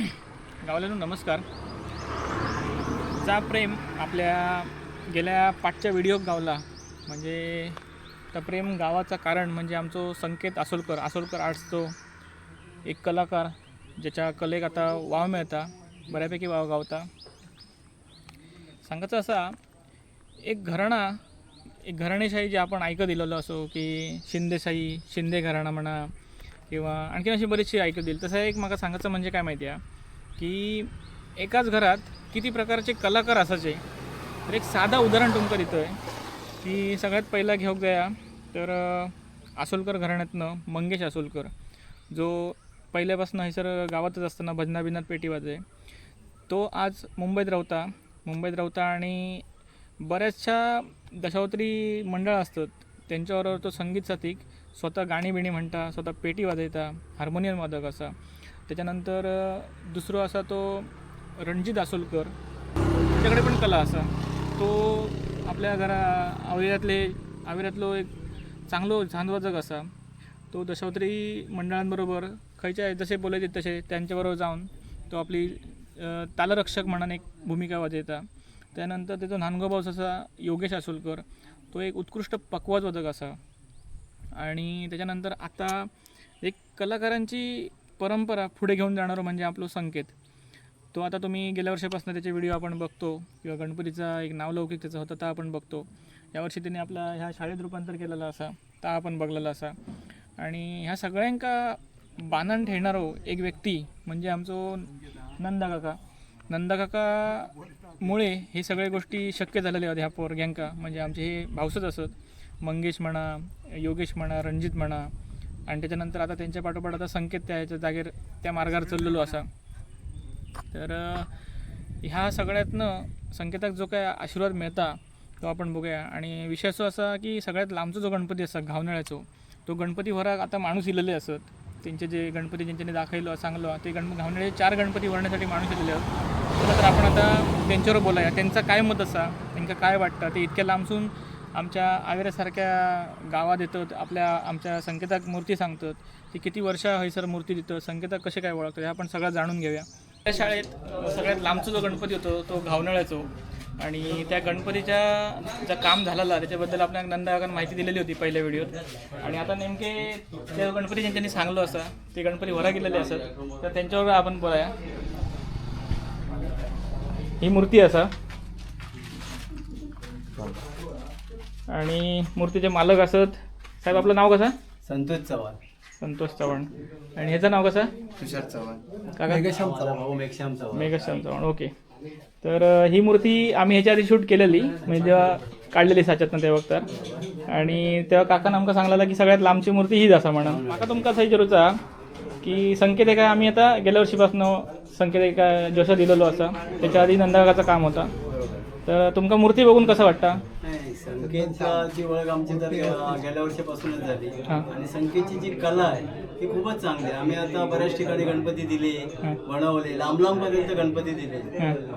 गावल्यानो नमस्कार. जा प्रेम आपल्या गेल्या पाठच्या व्हिडिओ गावला. म्हणजे तर प्रेम गावाचं कारण म्हणजे आमचं संकेत आसोलकर आसोलकर आर्ट्सचो एक कलाकार ज्याच्या कलेक आता वाव मिळता बऱ्यापैकी वाव गावता. सांगायचं असा एक घराणा एक घराणेशाही जे आपण ऐकत दिलेलो असो की शिंदेशाही शिंदे घराणा म्हणा किंवा आणखीन अशी बरीचशी ऐकू देईल तसं एक मला सांगायचं म्हणजे काय माहिती आहे? की एकाच घरात किती प्रकारचे कलाकार असायचे. तर एक साधा उदाहरण तुमका देतो आहे की सगळ्यात पहिला घेऊक जाया तर आसोलकर घराण्यातनं मंगेश आसोलकर जो पहिल्यापासून हैसर गावातच असताना भजनाभिनात पेटी वाजे तो आज मुंबईत राहता. मुंबईत राहता आणि बऱ्याचशा दशावतरी मंडळ असतात. त्यांच्याबरोबर तो संगीत साथीक. स्वतः गाणी बिणी म्हणता स्वतः पेटी वाजयता हार्मोनियम वादक असा. त्याच्यानंतर अं, दुसरो असा तो रणजित आसोलकर त्याच्याकडे पण कला असा. तो आपल्या घरा आविरातले आविरातलो एक चांगलो झांजवाजक असा. तो दशावतरी मंडळांबरोबर खयच्या जसे बोलायचे तसे त्यांच्याबरोबर जाऊन तो आपली तालरक्षक म्हणून एक भूमिका वाजयता त्यानंतर त्याचा नानगो भाऊस असा योगेश आसोलकर. तो एक उत्कृष्ट पकवाज वादक असा. आणि त्याच्यानंतर आता एक कलाकारांची परंपरा पुढे घेऊन जाणारं म्हणजे आपलं संकेत. तो आता तुम्ही गेल्या वर्षापासून त्याचे व्हिडिओ आपण बघतो किंवा गणपतीचा एक नावलौकिक त्याचा होता ता आपण बघतो. यावर्षी त्याने आपला ह्या शाळेत रूपांतर केलेला असा ता आपण बघलेला असा. आणि ह्या सगळ्यांका बांधण ठेवणारो एक व्यक्ती म्हणजे आमचो नंदा काका. नंदा काकामुळे हे सगळ्या गोष्टी शक्य झालेल्या आहेत ह्या पोरग्यांका. म्हणजे आमचे हे भाऊसच असत. मंगेश म्हणा योगेश म्हणा रणजित म्हणा आणि त्याच्यानंतर आता त्यांच्या पाठोपाठ आता संकेत त्या ह्याच्या जागेर त्या मार्गावर चाललेलो असा. तर ह्या सगळ्यातनं संकेताक जो काय आशीर्वाद मिळता तो आपण बघूया. आणि विषय असो असा की सगळ्यात लांबचा जो गणपती असा घावनाळ्याचो तो गणपती वराक आता माणूस इलेले असत. त्यांचे जे गणपती ज्यांच्याने दाखयलो सांगलो ते गण घावनाळे चार गणपती वरण्यासाठी माणूस इलेले असत. तर आपण आता त्यांच्यावर बोलाया. त्यांचं काय मत असा? त्यांना काय वाटतं? ते इतक्या लांबसून आमच्या आवेऱ्यासारख्या गावात येतात आपल्या आमच्या संकेताक मूर्ती सांगतात ती किती वर्ष हयसर मूर्ती देतं संकेताक कसे काय ओळखतात हे आपण सगळं जाणून घेऊया. त्या शाळेत सगळ्यात लांबचा जो गणपती होतो तो घावनाळ्याचो हो. आणि त्या गणपतीच्या ज्या काम झालेला त्याच्याबद्दल आपल्या नंदाकान माहिती दिलेली होती पहिल्या व्हिडिओत. आणि आता नेमके त्या गणपती ज्यांच्यानी सांगलो असा ते गणपती वरा गेलेले असत तर त्यांच्यावर आपण बोलाया. ही मूर्ती असा आणि मूर्तीचे मालक असत. साहेब आपलं नाव कसं? संतोष चव्हाण. संतोष चव्हाण. आणि ह्याचं नाव कसं? तुषार चव्हाण. काका मेघश्याम चव्हाण. भाऊ मेघश्याम चव्हाण. मेघश्याम चव्हाण ओके. तर ही मूर्ती आम्ही ह्याच्या आधी शूट केलेली. म्हणजे जेव्हा काढलेली साच्यातनं त्या वक्तार आणि तेव्हा काका आमका सांगलेला की सगळ्यात लांबची मूर्ती हीच असा म्हणून. काका तुमका असं विचारूचा की संकेत एका आम्ही आता गेल्या वर्षीपासून संकेत एका जसं दिलेलो असा. त्याच्या आधी नंदाकाचं काम होता. तर तुमका मूर्ती बघून कसं वाटतं? संकेतची ओळख आमची तर गेल्या वर्षापासूनच झाली. आणि संकेतची जी कला आहे ती खूपच चांगली आहे. आम्ही आता बऱ्याच ठिकाणी गणपती दिले. बनवले. लांब लांब पर्यंत गणपती दिले.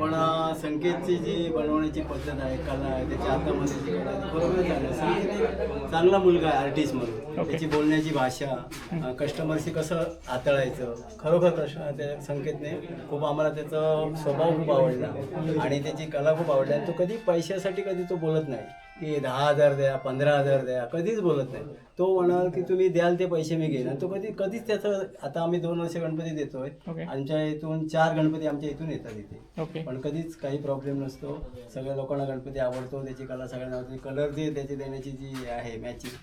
पण संकेतची जी बनवण्याची पद्धत आहे कला आहे त्याच्या हातामध्ये जी कला आहे ती बरोबर चांगली. संकेत चांगला मुलगा आहे आर्टिस्ट म्हणून. त्याची बोलण्याची भाषा कस्टमरशी कसं हाताळायचं खरोखर कष्ट त्या संकेतने खूप आम्हाला त्याचा स्वभाव खूप आवडला. आणि त्याची कला खूप आवडली. आणि तो कधी पैशासाठी कधी तो बोलत नाही. की दहा हजार द्या पंधरा हजार द्या कधीच बोलत नाही. तो म्हणाल की तुम्ही द्याल ते पैसे मी घेईन. तो कधी कधीच त्याचं आता आम्ही दोन वर्ष गणपती देतोय. आमच्या इथून चार गणपती आमच्या इथून येतात इथे. ओके पण कधीच काही प्रॉब्लेम नसतो. सगळ्या लोकांना गणपती आवडतो त्याची कला सगळ्यांना आवडते. कलर जी त्याची देण्याची जी आहे मॅचिंग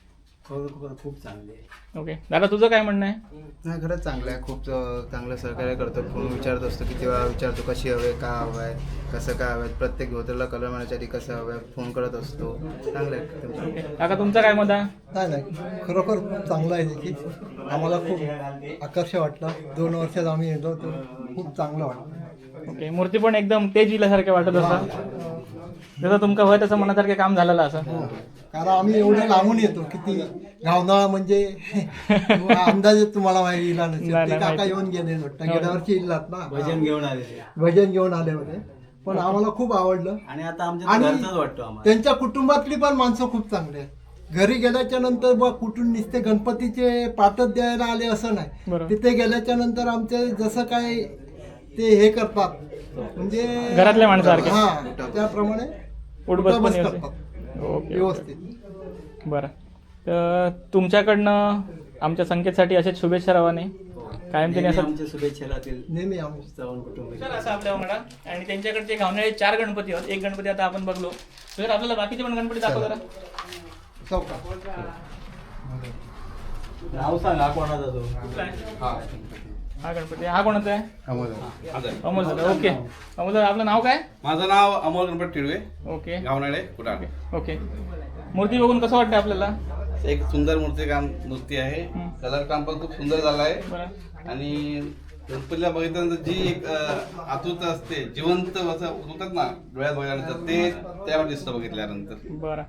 खूप चांगली आहे. ओके. दादा तुझं काय म्हणणं आहे? नाही खरंच चांगलं आहे. खूप अं, चांगलं सहकार्य करतो. फोन विचारत असतो किती वेळा विचारतो कशी हवे का हवं आहे कसं काय हवं आहे. प्रत्येक धोतरला कलर मारण्याच्या आधी कसं हवं आहे फोन करत असतो. चांगलं आहे. एकदम चांगलं. ओके. काका तुमचं काय मत आहे? नाही नाही. खरोखर खूप चांगलं आहे त्याची आम्हाला खूप आकर्ष वाटलं. दोन वर्षात आम्ही येतो तर खूप चांगलं वाटलं. ओके. मूर्ती पण एकदम तेज इल्यासारखे वाटत असा जसं तुमका हवं तसं मनासारखे काम झालेलं असं. कारण आम्ही एवढं लांबून येतो किती गावनाळा म्हणजे अंदाजे तुम्हाला माहिती इला नसेल नाही, ते नाही, काका माहिती. येऊन गेले वाटतं गेल्या वर्षी इल्लात ना. भजन घेऊन आले ते. भजन घेऊन आले होते. पण आम्हाला खूप आवडलं. आणि आता आमच्या आणि घरचाच वाटतो आम्हाला. त्यांच्या कुटुंबातली पण माणसं खूप चांगली आहेत. घरी गेल्याच्यानंतर बा कुठून नुसते गणपतीचे पाठच द्यायला आले असं नाही. तिथे गेल्याच्यानंतर आमचे जसं काय ते हे करतात. म्हणजे घरातल्या माणसासारखे. हा त्याप्रमाणे उठबस पण व्यवस्थित. ओके व्यवस्थित. बरं. तर तुमच्याकडनं आमच्या संकेतसाठी असेच शुभेच्छा रवाने. कायम त्यांनी असं आमच्या शुभेच्छा राहतील. नेहमी आम्ही चव्हाण कुटुंब तर असं आपल्या वांगडा आणि त्यांच्याकडचे घावणारे चार गणपती आहेत एक गणपती आता आपण बघलो. तर आपल्याला बाकीचे पण गणपती दाखव जरा. चौका. नाव सांगा कोणाचा तो? हा गणपती. हा कोणाचा आहे? अमोल. अमोल. दादा. ओके. अमोल दादा आपलं नाव काय? माझं नाव अमोल गणपत टिळवे. ओके. गावनाळे कुडाळ. ओके. मूर्ती बघून कसं वाटतं आपल्याला? एक सुंदर मूर्तिकाम मूर्ती आहे. हं. कलर काम पण खूप सुंदर झाला आहे. बरं. आणि गणपतीला बघितल्यानंतर जी एक अं, आतुरता असते जिवंत असं बोलतात ना डोळ्यात बघितल्यानंतर ते त्यावर दिसतं बघितल्यानंतर. बरं.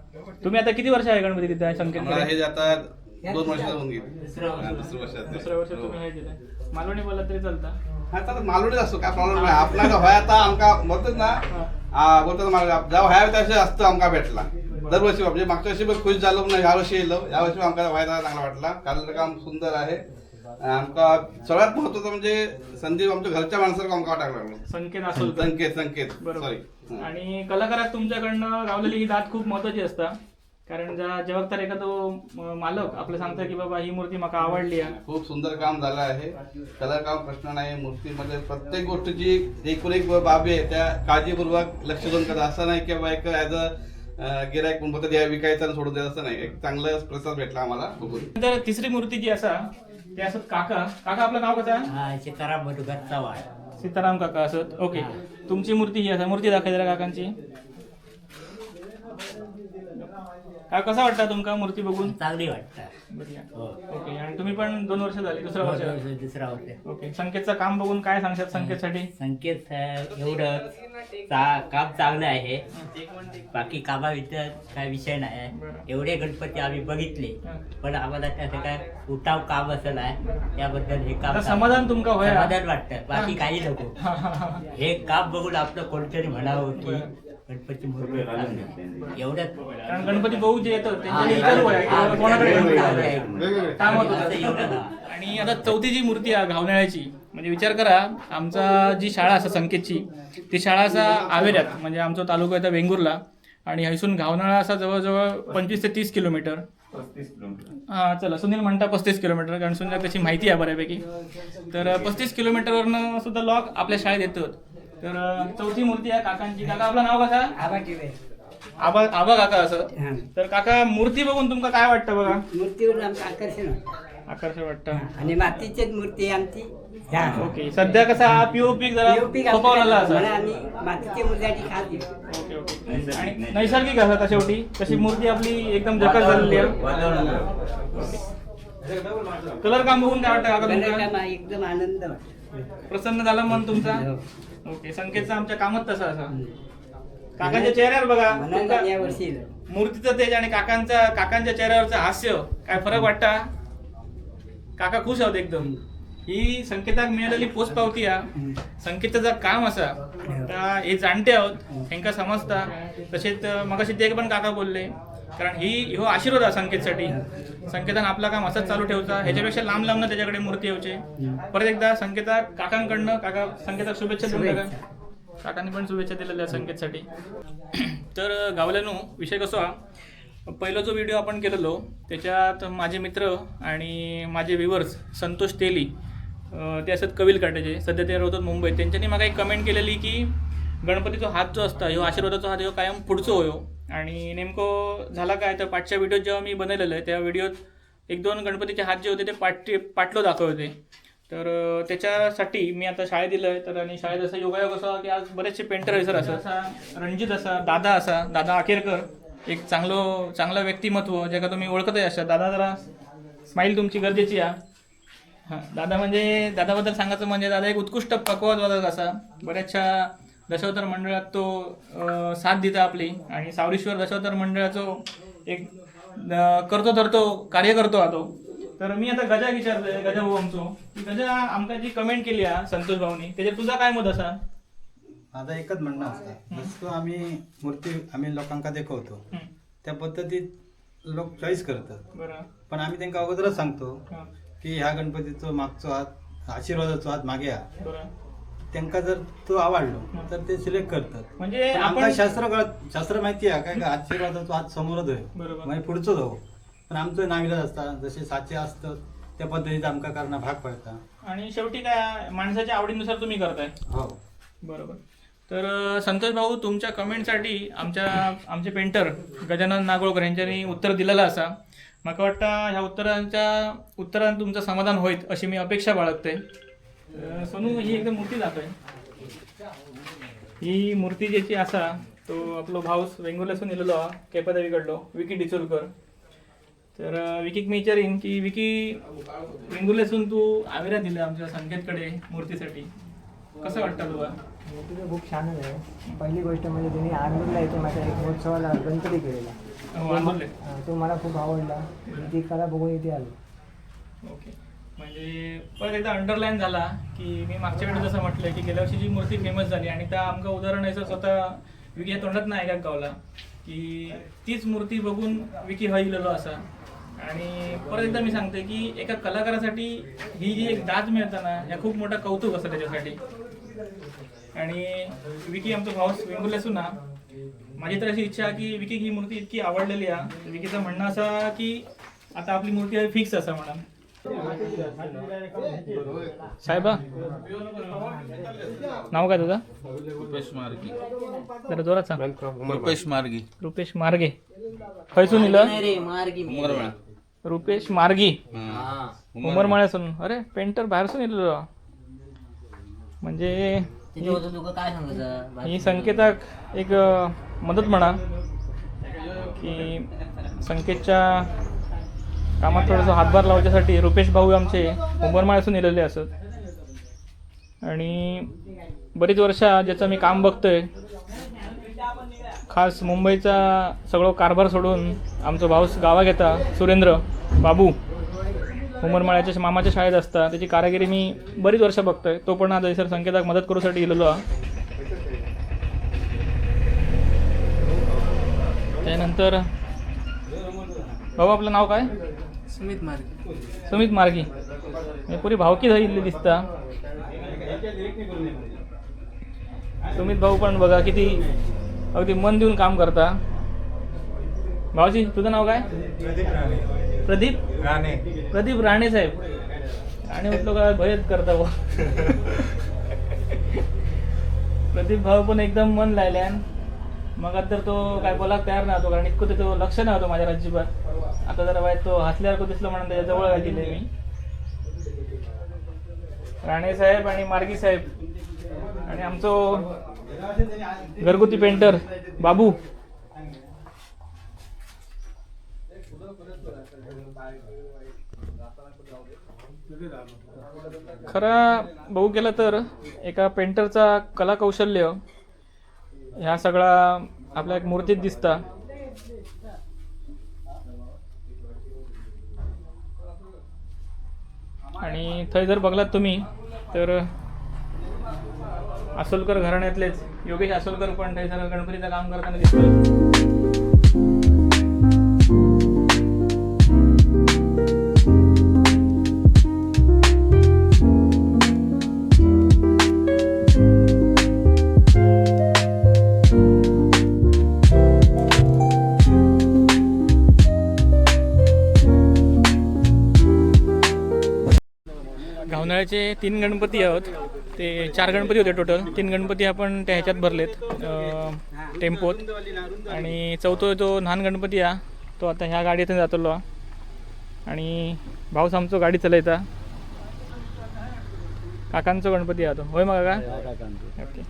तुम्ही आता किती वर्ष आहे गणपती तिथे? संकेत मला हे आता दोन वर्ष होऊन गेली. हा, दुसरं वर्ष. दुसऱ्या वर्षात तुम्ही हे केलं मालवणी बोलला तरी चालतं. हा मालवणीच असतो काय प्रॉब्लेम नाही. आपला व्हाय आता आमका बोलतात ना. हा, बोलतात मला जेव्हा असतं आमका भेटला. दरवर्षी म्हणजे मागच्या वर्षी पण खुश झालो ह्या वर्षी येलो. या वर्षी आमका व्हायला चांगला वाटला. कारण काम सुंदर आहे. आमका सगळ्यात महत्वाचं म्हणजे संदीप आमच्या घरच्या माणसाला आमका वाटायला लागलो. संकेत असो संकेत संकेत. बरोबर. सॉरी आणि कलाकारात तुमच्याकडनं गावलेली ही दात खूप महत्वाची असता. कारण जेव्हा तर एखादो मालक आपलं सांगतं की बाबा ही मूर्ती मला आवडली आहे. खूप सुंदर काम झालं आहे. कलर काम प्रश्न नाही मूर्तीमध्ये प्रत्येक गोष्टीची एकूण एक बाबी आहे. त्या काळजीपूर्वक लक्ष देऊन करतात असं नाही की बाबा एक ॲज अ गिरायक म्हणून फक्त द्या विकायचं आणि सोडून द्यायचं असं नाही. एक चांगला प्रसाद भेटला आम्हाला बघून. तर तिसरी मूर्ती जी असा ते असत काका. काका आपलं नाव कसं? आहे? सीताराम चव्हाण. सीताराम काका असत ओके. तुमची मूर्ती ही असा मूर्ती दाखवा जरा काकांची. काय कसा वाटतं तुमका मूर्ती बघून? चांगली वाटतं. बढिया. हो. ओके आणि तुम्ही पण दोन वर्ष झाली दुसरं वर्ष? झालं. दुसरा वर्ष. ओके संकेतचं काम बघून काय सांगतात संकेतसाठी? संकेत साहेब एवढं चा काम चांगलं आहे. बाकी कामाविषयी काय विषय नाही आहे. एवढे गणपती आम्ही बघितले पण आम्हाला त्याचं काय उठाव काम असं नाही त्याबद्दल हे काम आता समाधान तुमका होया? समाधान वाटतं. बाकी काही नको. हे काम बघून आपलं कोणतरी म्हणावं की गणपती कारण गणपती भाऊ जे येतात आहे? होतं? असं एवढं ना. आणि आता चौथी जी मूर्ती आहे घावनेळ्याची म्हणजे विचार करा आमचा जी शाळा असा संकेतची ती शाळा असा आवेऱ्यात म्हणजे आमचा तालुका येतं वेंगुर्ला आणि हैसून घावनाळा असा जवळजवळ पंचवीस ते तीस किलोमीटर. हा चला सुनील म्हणता पस्तीस किलोमीटर कारण सुनील त्याची माहिती आहे बऱ्यापैकी. तर पस्तीस किलोमीटरवरनं सुद्धा लॉक आपल्या शाळेत येतो तर चौथी मूर्ती आहे काकांची. काका आपलं नाव कसं? आबा आबा काका असं. तर काका मूर्ती बघून तुमका काय वाटतं बघा? मूर्तीवर आमचं आकर्षण होतं. आकर्षण वाटतं. आणि मातीचीच मूर्ती आहे आमची. ह्या ओके सध्या कसा हा पीओपी जरा POP सोपवलेला असा. म्हणून आम्ही मातीची मूर्ती आधी खात घेतो. Okay okay. आणि नैसर्गिक असा का शेवटी? तशी मूर्ती आपली एकदम जकात झालेली आहे. कलर काम बघून काय वाटतं काका तुमका एकदम आनंद वाटतो. प्रसन्न झाला मन तुमचा? हो. ओके संकेतचा आमच्या कामात तसा असा. काकांच्या चेहऱ्यावर बघा मूर्तीचं तेज आणि काकांचा काकांच्या चेहऱ्यावरचं हास्य काय फरक वाटता? काका खुश आहोत एकदम. ही संकेताक मिळालेली पोच पावती हा. संकेतचं जर काम असा तर हे जाणते आहोत हेंका समजता. तसेच मगाशी ते पण काका बोलले. कारण ही हो आशीर्वाद आहे संकेतसाठी. संकेतान आपला काम असंच चालू ठेवचा ह्याच्यापेक्षा लांब लांब त्याच्याकडे मूर्ती येऊचे. परत एकदा संकेता काकांकडनं काका संकेताक शुभेच्छा देऊन टाका. काकांनी पण शुभेच्छा दिलेल्या संकेतसाठी. तर गावल्यानो विषय कसो हा? पहिला जो व्हिडिओ आपण केलेलो त्याच्यात माझे मित्र आणि माझे व्ह्युअर्स संतोष तेली ते असत कविल काटाचे सध्या ते राहतात मुंबईत. त्यांच्यानी मला एक कमेंट केलेली की गणपतीचा हात जो असता ह्यो आशीर्वादाचा हात ह्यो कायम पुढचो होयो. आणि नेमकं झाला काय? तर पाठच्या व्हिडिओत जेव्हा मी बनवलेलं आहे त्या व्हिडिओत एक दोन गणपतीचे हात जे होते ते पाठी पाटलो दाखवते तर त्याच्यासाठी मी आता शाळेत दिलं आहे तर आणि शाळेत असं योगायोग असा की आज बरेचसे पेंटर आहे सर असं. असा रणजित असा दादा असा दादा आकेरकर एक चांगलो चांगलं व्यक्तिमत्व जे का तुम्ही ओळखतही असा दादा जरा स्माईल तुमची गरजेची आहे हां दादा म्हणजे दादाबद्दल सांगायचं म्हणजे दादा एक उत्कृष्ट पक्वादवादक असा. बऱ्याचशा दशावतार मंडळात तो साथ देता आपली. आणि सावरीश्वर दशावतार मंडळाचो एक करतो धरतो कार्य करतो हा तो. तर मी आता गजा विचारतोय गजा भाऊ आमचो. गजा आमका जी कमेंट केली हा संतोष भाऊनी त्याच्यात तुझा काय मत असा? माझं एकच म्हणणं असतं. जसं आम्ही मूर्ती आम्ही लोकांका दाखवतो. त्या पद्धतीत लोक चॉईस करतात. पण आम्ही त्यांना अगोदरच सांगतो की ह्या गणपतीचो मागचो हात आशीर्वादाचो हात मागे हा त्यांका जर तो आवडलो तर ते सिलेक्ट करतात. म्हणजे पण आमका आपण शास्त्र कळत शास्त्र माहिती आहे काय का? आशीर्वाद तो हात समोरच आहे बरोबर. म्हणजे पुढचोच हो पण आमचं नाविलाज असता जसे साचे असतात त्या पद्धतीत आमका करणं भाग पडता. आणि शेवटी काय माणसाच्या आवडीनुसार तुम्ही करताय. हो. बरोबर. तर अ, संतोष भाऊ तुमच्या कमेंटसाठी आमच्या आमचे पेंटर गजानन नागोळकर यांच्यानी उत्तर दिलेलं असा. म्हाका वाटतं ह्या उत्तरांच्या उत्तरांत तुमचं समाधान होईत अशी मी अपेक्षा बाळगते. सोनू ही एकदम मूर्ती जातोय ही मूर्ती ज्याची असा तो आपलो भाऊ वेंगुर्ल्यासून येलेलो हा केपादेवीकडलो विकी डिचोलकर. तर विकीक मी विचारीन की विकी वेंगुर्ल्यासून तू आविरा दिलं आमच्या संकेतकडे मूर्तीसाठी. कसं वाटतं तुला मूर्ती खूप छानच आहे. पहिली गोष्ट म्हणजे त्यांनी आंदूरला येतो माझ्या एक महोत्सवाला गणपती केलेला. हो, तो मला खूप आवडला. ती कला बघून इथे आलो. ओके. म्हणजे परत एकदा अंडरलाईन झाला की मी मागच्या वेळी जसं म्हटलं की गेल्या वर्षी जी मूर्ती फेमस झाली आणि त्या आमका उदाहरण आहे स्वतः विकी तोंडात नाही का गावला की तीच मूर्ती बघून विकी हयलेलो असा. आणि परत एकदा मी सांगते की एका कलाकारासाठी ही जी एक दाद मिळताना ह्या खूप मोठा कौतुक असतं त्याच्यासाठी. आणि विकी आमचा भाऊ वेंगुर्ल्यासून ना माझी तर अशी इच्छा की विकी ही मूर्ती इतकी आवडलेली आहे. विकीचं म्हणणं असं की आता आपली मूर्ती फिक्स असा म्हणा साहेबा नाव काय तुझं? रुपेश मार्गी. जरा जोरात सांग. रुपेश मार्गी. रुपेश मार्गे. खयसून इलं रुपेश मार्गी. उमरमाळ्यासून. अरे पेंटर बाहेरसून इलेलो म्हणजे काय सांगत ही संकेताक एक मदत म्हणा की संकेतच्या कामात थोडंसं हातभार लावच्यासाठी रुपेश भाऊ आमचे उंबरमाळ्यासून येलेले असत. आणि बरीच वर्षा ज्याचं मी काम बघतोय खास मुंबईचा सगळं कारभार सोडून आमचं भाऊ गावा घेता सुरेंद्र बाबू उमरमाळ्याच्या मामाच्या शाळेत असता. त्याची कारागिरी मी बरीच वर्ष बघतोय. तो पण आज सर संकेताक मदत करूसाठी गेलेलो हा त्यानंतर भाऊ आपलं नाव काय? सुमित मार्ग. सुमित मार्गी. म्हणजे पुरी भावकी झालेली दिसता. सुमित भाऊ पण बघा किती अगदी मन देऊन काम करता. भाऊजी तुझं नाव काय? प्रदीप राणे. प्रदीप? राणे. साहेब. राणे म्हटलं का भयच करता बुवा. प्रदीप भाऊ पण एकदम मन लायल्यान. मग तर तो काय बोला तयार नव्हतो कारण इतकं तो लक्ष नव्हतं माझ्या राज्यभर आता जरा बाय तो हसल्यासारखं दिसलं म्हणून त्याच्याजवळ काय मी. राणे साहेब आणि मार्गी साहेब. आणि आमचं घरगुती पेंटर बाबू. खरा बघू गेलं तर एका पेंटरचा कला कौशल्य ह्या सगळा आपल्या एक मूर्तीत दिसता. आणि थंय जर बघलात तुम्ही तर आसोलकर घराण्यातलेच योगेश आसोलकर पण थंयसर गणपतीचं काम करताना दिसतोय. घावनाळ्याचे तीन गणपती आहोत. ते चार गणपती होते टोटल तीन गणपती आपण त्या ह्याच्यात भरलेत टेम्पोत. आणि चौथो जो लहान गणपती हा तो आता ह्या गाडीतून जातलो हा. आणि भाऊस आमचो गाडी चलयता. काकांचो गणपती हा तो. होय मग काका? ओके.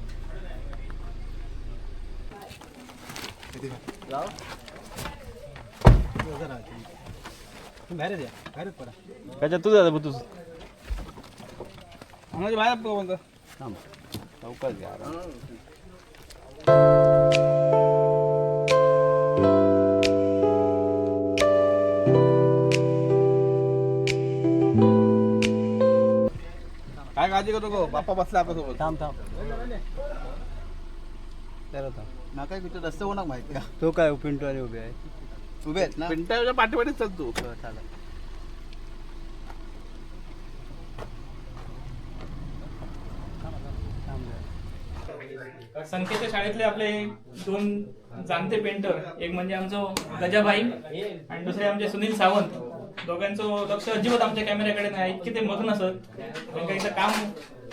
बाहेरच पडा. त्याच्यात तू जाता तू म्हणजे बाहेर म्हणतो काय काळजी करू नको बाप्पा बसला आपल्यासोबत. थांब थांब. तर होता ना काय कुठं रस्ते होणार माहिती का? तो काय पिंटवाले उभे आहे. उभे आहेत ना? पिंट्याच्या पाठीपाठीच चल तू. चालेल थांब, थांब. संकेतच्या शाळेतले आपले दोन जाणते पेंटर एक म्हणजे आमचं गजाभाई आणि दुसरे आमचे सुनील सावंत. दोघांचं लक्ष अजिबात आमच्या कॅमेऱ्याकडे नाही इतके ते मग्न असत. त्यांना काम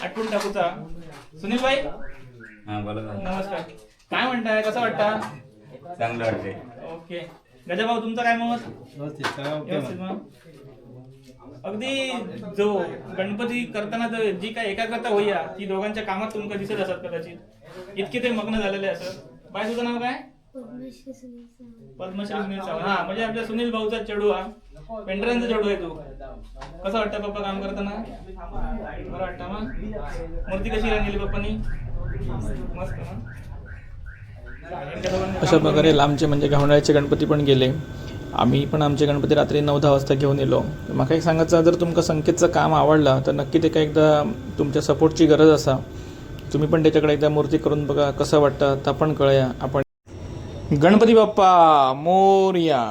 आटपून टाकूचा. सुनील भाई नमस्कार. काय म्हणताय? कसं वाटतं? चांगलं वाटते ओके. गजाभाऊ तुमचं काय मत? व्यवस्थित मग. अगदी जो गणपती करताना जो- जी काय एकाग्रता होईया ती दोघांच्या कामात तुमका दिसत असत कदाचित. इतके ते मग्न झालेले असत. बाय तुझं नाव काय? पद्मश्री सुनील सावंत पद्मश्री सुनील सावंत हा म्हणजे आपल्या सुनील भाऊचा चेडू हा पेंटरांचा चेडू आहे तू. कसं वाटतं पप्पा काम करताना? बरं वाटतं मग मूर्ती कशी राहिली पप्पानी? मस्त ना? अशा प्रकारे लांबचे म्हणजे घावणाऱ्याचे गणपती पण गेले. आम्ही पण आमचे गणपती रात्री नऊ दहा वाजता घेऊन येलो. म्हाका एक सांगायचं जर तुमका संकेतचं काम आवडलं तर नक्की ते काय एकदा तुमच्या सपोर्टची गरज असा. तुम्ही पण त्याच्याकडे एकदा मूर्ती करून बघा कसं वाटतं तर पण कळूया. आपण गणपती बाप्पा मोरया.